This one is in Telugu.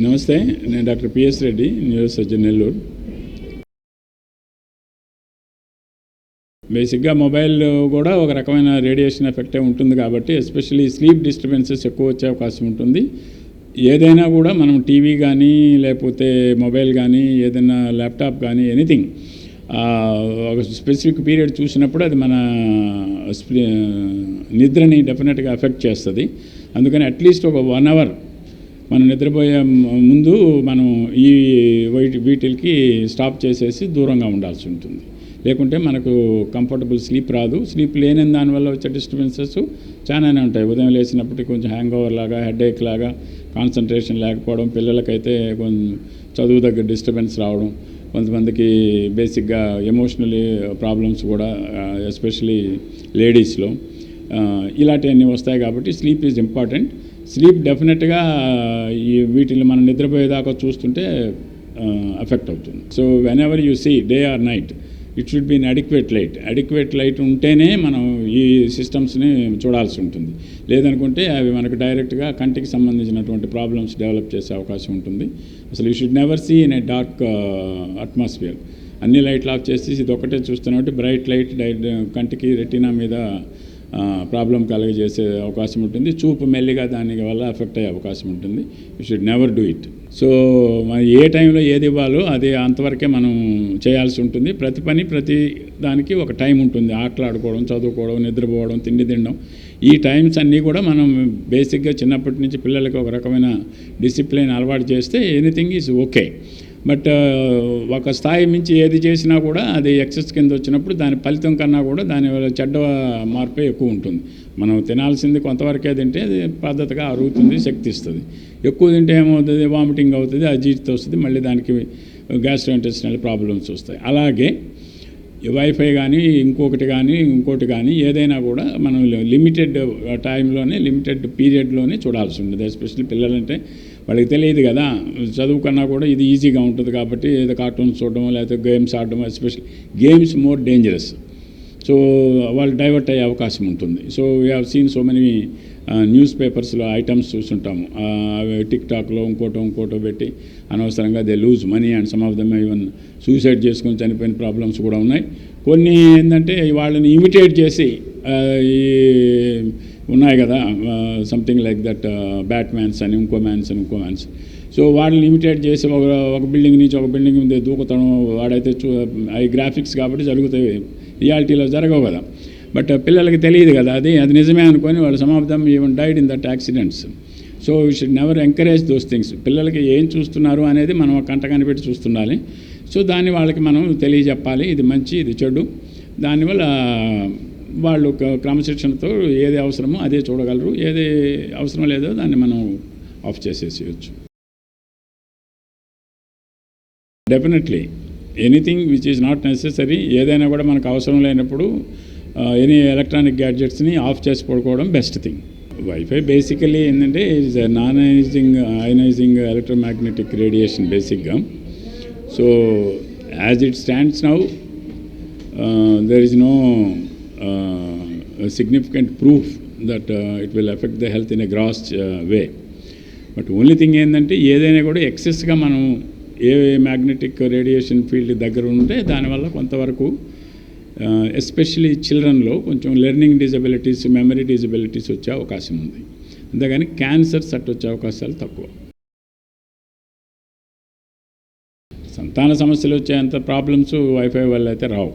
నమస్తే నేను doctor P S Reddy neuro surgeon Nellore. బేసిక్గా మొబైల్ కూడా ఒక రకమైన రేడియేషన్ ఎఫెక్టే ఉంటుంది కాబట్టి ఎస్పెషల్లీ స్లీప్ డిస్టర్బెన్సెస్ ఎక్కువ వచ్చే అవకాశం ఉంటుంది. ఏదైనా కూడా మనం టీవీ కానీ లేకపోతే మొబైల్ కానీ ఏదైనా ల్యాప్టాప్ కానీ ఎనీథింగ్ ఒక స్పెసిఫిక్ పీరియడ్ చూసినప్పుడు అది మన నిద్రని డెఫినెట్గా ఎఫెక్ట్ చేస్తుంది. అందుకని అట్లీస్ట్ ఒక వన్ అవర్ మనం నిద్రపోయే ముందు మనం ఈ వైట్ వీటికి స్టాప్ చేసేసి దూరంగా ఉండాల్సి ఉంటుంది. లేకుంటే మనకు కంఫర్టబుల్ స్లీప్ రాదు. స్లీప్ లేని దానివల్ల వచ్చే డిస్టర్బెన్సెస్ చాలానే ఉంటాయి. ఉదయం లేచినప్పటికీ కొంచెం హ్యాంగ్ ఓవర్ లాగా హెడేక్ లాగా కాన్సన్ట్రేషన్ లేకపోవడం పిల్లలకైతే కొంచెం చదువు దగ్గర డిస్టర్బెన్స్ రావడం కొంతమందికి బేసిక్గా ఎమోషనలీ ప్రాబ్లమ్స్ కూడా ఎస్పెషలీ లేడీస్లో ఇలాంటివన్నీ వస్తాయి కాబట్టి స్లీప్ ఈజ్ ఇంపార్టెంట్. స్లీప్ డెఫినెట్గా ఈ వీటిని మనం నిద్రపోయేదాకా చూస్తుంటే అఫెక్ట్ అవుతుంది. So whenever you see day or night it should be adequate light adequate light ఉంటేనే మనం ఈ సిస్టమ్స్ని చూడాల్సి ఉంటుంది. లేదనుకుంటే అవి మనకు డైరెక్ట్గా కంటికి సంబంధించినటువంటి ప్రాబ్లమ్స్ డెవలప్ చేసే అవకాశం ఉంటుంది. అసలు you should never see in a dark atmosphere అన్ని లైట్లు ఆఫ్ చేసి ఇది ఒకటే చూస్తున్నట్టు బ్రైట్ లైట్ కంటికి రెటీనా మీద ప్రాబ్లం కలగజేసే అవకాశం ఉంటుంది. చూపు మెల్లిగా దాని వల్ల ఎఫెక్ట్ అయ్యే అవకాశం ఉంటుంది. You should never do it so మరి ఏ టైంలో ఏది ఇవ్వాలో అది అంతవరకే మనం చేయాల్సి ఉంటుంది. ప్రతి పని ప్రతి దానికి ఒక టైం ఉంటుంది. ఆటలాడుకోవడం చదువుకోవడం నిద్రపోవడం తిండి తినడం. ఈ టైమ్స్ అన్నీ కూడా మనం బేసిక్గా చిన్నప్పటి నుంచి పిల్లలకి ఒక రకమైన డిసిప్లిన్ అలవాటు చేస్తే ఎనీథింగ్ ఈజ్ ఓకే. బట్ ఒక స్థాయి మించి ఏది చేసినా కూడా అది ఎక్సెస్ కింద వచ్చినప్పుడు దాని ఫలితం కన్నా కూడా దాని వల్ల చెడ్డ మార్పే ఎక్కువ ఉంటుంది. మనం తినాల్సింది కొంతవరకే తింటే అది పద్ధతిగా అరుగుతుంది శక్తి ఇస్తుంది. ఎక్కువ తింటే ఏమవుతుంది? వామిటింగ్ అవుతుంది అజీర్తి వస్తుంది మళ్ళీ దానికి గ్యాస్ట్రోఇంటెస్టినల్ ప్రాబ్లమ్స్ వస్తాయి. అలాగే వైఫై కానీ ఇంకొకటి కానీ ఇంకోటి కానీ ఏదైనా కూడా మనం లిమిటెడ్ టైంలోనే లిమిటెడ్ పీరియడ్లోనే చూడాల్సి ఉంటుంది. ఎస్పెషల్లీ పిల్లలంటే వాళ్ళకి తెలియదు కదా. చదువుకన్నా కూడా ఇది ఈజీగా ఉంటుంది కాబట్టి ఏదో కార్టూన్స్ చూడడం లేకపోతే గేమ్స్ ఆడడం especially games more dangerous so వాళ్ళు డైవర్ట్ అయ్యే అవకాశం ఉంటుంది. So we have seen so many news పేపర్స్లో ఐటమ్స్ చూస్తుంటాము. టిక్ టాక్లో ఇంకోటో ఇంకోటో పెట్టి అనవసరంగా they lose money and some of them even suicide చేసుకొని చనిపోయిన ప్రాబ్లమ్స్ కూడా ఉన్నాయి. కొన్ని ఏంటంటే వాళ్ళని ఇమిటేట్ చేసి ఈ ఉన్నాయి కదా something like that bat mans అని ఇంకో మ్యాన్స్ అని ఇంకో మ్యాన్స్ సో వాళ్ళని ఇమిటేట్ చేసి ఒక ఒక బిల్డింగ్ నుంచి ఒక బిల్డింగ్ మీద దూకుతాం వాడైతే చూ అవి గ్రాఫిక్స్ కాబట్టి జరుగుతాయి. రియాలిటీలో జరగవు కదా. బట్ పిల్లలకి తెలియదు కదా అది. అది నిజమే అనుకొని వాళ్ళు సమాప్తం even died in that accidents so you should never encourage those things పిల్లలకి ఏం చూస్తున్నారు అనేది మనం కంట కనిపెట్టి చూస్తుండాలి. సో దాన్ని వాళ్ళకి మనం తెలియజెప్పాలి. ఇది మంచి ఇది చెడు. దానివల్ల వాళ్ళు క్రమశిక్షణతో ఏది అవసరమో అదే చూడగలరు. ఏది అవసరం లేదో దాన్ని మనం off చేసేసేయచ్చు. Definitely anything which is not necessary ఏదైనా కూడా మనకు అవసరం లేనప్పుడు ఎనీ ఎలక్ట్రానిక్ గ్యాడ్జెట్స్ని ఆఫ్ చేసి పడుకోవడం బెస్ట్ థింగ్ వైఫై బేసికలీ ఏంటంటే is non ionizing ionizing electromagnetic radiation బేసిక్గా so as it stands now there is no significant proof that it will effect the health in a gross way but only thing ఏంటంటే ఏదైనా కూడా ఎక్సెస్గా మనం ఏ మ్యాగ్నెటిక్ రేడియేషన్ ఫీల్డ్ దగ్గర ఉంటే దానివల్ల కొంతవరకు ఎస్పెషలీ చిల్డ్రన్లో కొంచెం లెర్నింగ్ డిజబిలిటీస్ మెమరీ డిజబిలిటీస్ వచ్చే అవకాశం ఉంది. అంతేగాని క్యాన్సర్స్ అట్టు వచ్చే అవకాశాలు తక్కువ. సంతాన సమస్యలు వచ్చేంత ప్రాబ్లమ్స్ వైఫై వల్ల అయితే రావు.